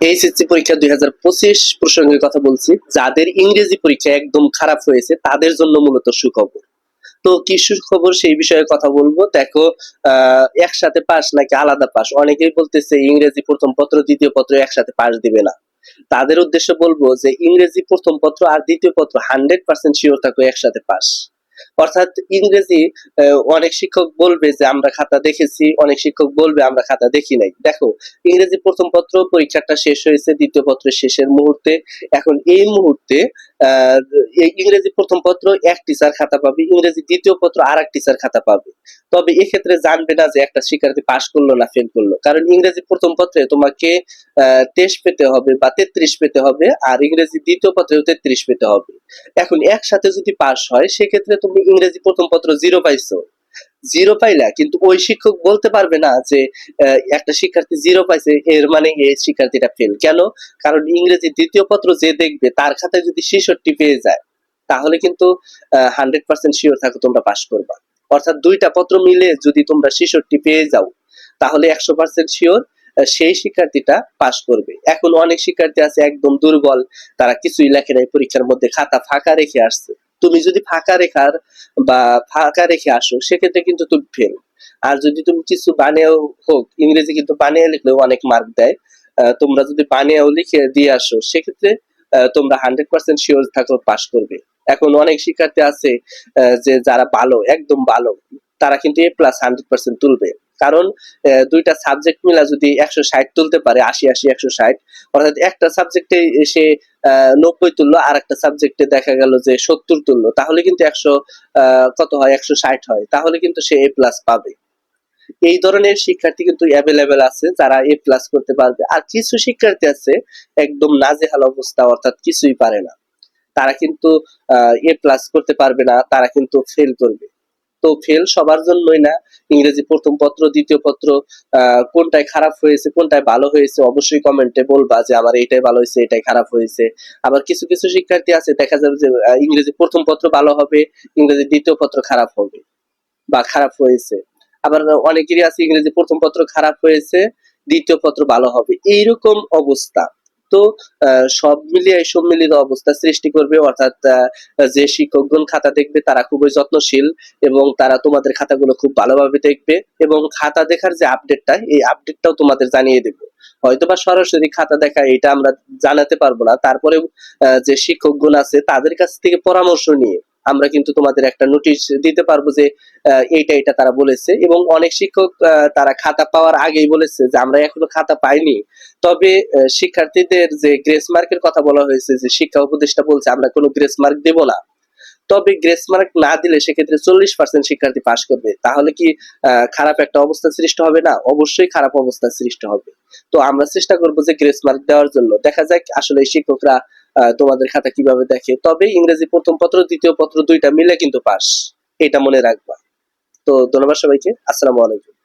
HSC পরীক্ষা দুই হাজার পঁচিশ প্রসঙ্গের কথা বলছি। যাদের ইংরেজি পরীক্ষা একদম খারাপ হয়েছে, তাদের জন্য মূলত সুখবর। তো কি সুখবর সেই বিষয়ে কথা বলব? দেখো একসাথে পাস নাকি আলাদা পাস? অনেকেই বলতেছে ইংরেজি প্রথম পত্র, দ্বিতীয় পত্র একসাথে পাস দিবে না। তাদের উদ্দেশ্যে বলব যে ইংরেজি প্রথম পত্র আর দ্বিতীয় পত্র হান্ড্রেড পার্সেন্ট শিওর থাকো একসাথে পাস। অর্থাৎ ইংরেজি অনেক শিক্ষক বলবে যে, আমরা খাতা দেখেছি। অনেক শিক্ষক বলবে, আমরা খাতা দেখি নাই। দেখো, ইংরেজি প্রথম পত্র, পরীক্ষাটা শেষ হয়েছে, দ্বিতীয় পত্রের শেষের মুহূর্তে। এখন এই মুহূর্তে ইংরেজি প্রথম পত্র, এক টিচার খাতা পাবে। ইংরেজি দ্বিতীয় পত্র আর এক টিচার খাতা পাবে। তবে এক্ষেত্রে জানবে না যে, একটা শিক্ষার্থী পাশ করল না ফেল করল। কারণ ইংরেজি প্রথম পত্রে তোমাকে তেইশ পেতে হবে বা তেত্রিশ পেতে হবে, আর ইংরেজি দ্বিতীয় পত্রেও তেত্রিশ পেতে হবে। এখন একসাথে যদি পাস হয়, সেক্ষেত্রে তুমি ইংরেজি প্রথম পত্র জিরো পাইছো। জিরো পাইলা, কিন্তু ওই শিক্ষক বলতে পারবে না যে একটা শিক্ষার্থী জিরো পাইছে, এর মানে এই শিক্ষার্থীটা ফেল কেন? কারণ ইংরেজি দ্বিতীয় পত্র যে দেখবে, তার খাতায় যদি ছেষট্টি পেয়ে যায়, তাহলে কিন্তু হান্ড্রেড পার্সেন্ট শিওর থাকো তোমরা পাস করবা। অর্থাৎ দুইটা পত্র মিলে যদি তোমরা ছেষট্টি পেয়ে যাও, তাহলে একশো পার্সেন্ট শিওর সেই শিক্ষার্থীটা পাশ করবে। এখন অনেক শিক্ষার্থী আছে একদম দুর্বল, তারা কিছুই লেখে নাই, পরীক্ষার মধ্যে খাতা ফাঁকা রেখে আসছে। তুমি যদি ফাঁকা রেখার বা ফাঁকা রেখে আসো, সেক্ষেত্রে কিন্তু তুমি ফেল আর যদি তুমি কিছু বানিয়েও হোক, ইংরেজি কিন্তু বানিয়ে লিখলেও অনেক মার্ক দেয়। তোমরা যদি বানিয়েও লিখে দিয়ে আসো, সেক্ষেত্রে তোমরা হান্ড্রেড পার্সেন্ট শিওর থাকো পাস করবে। এখন অনেক শিক্ষার্থী আছে যে যারা ভালো, একদম ভালো, তারা কিন্তু এ প্লাস হান্ড্রেড পার্সেন্ট তুলবে। কারণ দুইটা সাবজেক্ট মিলা যদি একশো ষাট তুলতে পারে, আশি আশি, একশো ষাট, অর্থাৎ একটা সাবজেক্টে সে নব্বই তুললো, আর একটা সাবজেক্টে দেখা গেল যে সত্তর তুললো, তাহলে কিন্তু একশো কত হয়? একশো ষাট হয়। তাহলে কিন্তু সে এ প্লাস পাবে। এই ধরনের শিক্ষার্থী কিন্তু অ্যাভেলেবেল আছে, যারা এ প্লাস করতে পারবে। আর কিছু শিক্ষার্থী আছে, একদম নাজেহাল অবস্থা, অর্থাৎ কিছুই পারে না। তারা কিন্তু, এ প্লাস করতে পারবে না, তারা কিন্তু ফেল করবে। তো ফেল সবার জন্যই না। ইংরেজি প্রথম পত্র, দ্বিতীয় পত্র কোনটায় খারাপ হয়েছে কোনটায় ভালো হয়েছে, অবশ্যই কমেন্টে বলবা যে আমার এটাই ভালো হয়েছে, এটাই খারাপ হয়েছে। আবার কিছু কিছু শিক্ষার্থী আছে, দেখা যাবে যে ইংরেজি প্রথম পত্র ভালো হবে, ইংরেজি দ্বিতীয় পত্র খারাপ হবে বা খারাপ হয়েছে। আবার অনেকেরই আছে, ইংরেজি প্রথম পত্র খারাপ হয়েছে, দ্বিতীয় পত্র ভালো হবে। এইরকম অবস্থা। তো সব মিলিয়ে সম্মিলিত অবস্থা সৃষ্টি করবে, অর্থাৎ যে শিক্ষকগণ খাতা দেখবে তারা খুবই যত্নশীল এবং তারা তোমাদের খাতাগুলো খুব ভালোভাবে দেখবে এবং খাতা দেখার যে আপডেটটা এই আপডেটটাও তোমাদের জানিয়ে দেবে। হয়তোবা সরাসরি খাতা দেখা এটা আমরা জানাতে পারব না তারপরে যে শিক্ষকগণ আছে তাদের কাছ থেকে পরামর্শ নিয়ে আমরা কিন্তু তোমাদের একটা নোটিশ দিতে পারব যে এইটা এটা তারা বলেছে এবং অনেক শিক্ষক তারা খাতা পাওয়ার আগেই বলেছে যে আমরা এখনও খাতা পাইনি। তবে শিক্ষার্থীদের যে গ্রেস মার্কের কথা বলা হয়েছে যে শিক্ষা উপদেষ্টা বলছে, আমরা কোনো গ্রেস মার্ক দেব না। তবে গ্রেস মার্ক না দিলে সেক্ষেত্রে চল্লিশ পার্সেন্ট শিক্ষার্থী পাশ করবে। তাহলে কি খারাপ একটা অবস্থা সৃষ্টি হবে না? অবশ্যই খারাপ অবস্থা সৃষ্টি হবে। তো আমরা চেষ্টা করব যে গ্রেস মার্ক দেওয়ার জন্য। দেখা যাক আসলে শিক্ষকরা তোমাদের খাতা কীভাবে দেখে? তবে ইংরেজি প্রথম পত্র, দ্বিতীয় পত্র দুইটা মিলে কিন্তু পাস। এটা মনে রাখবা। তো ধন্যবাদ সবাইকে। আসসালামু আলাইকুম।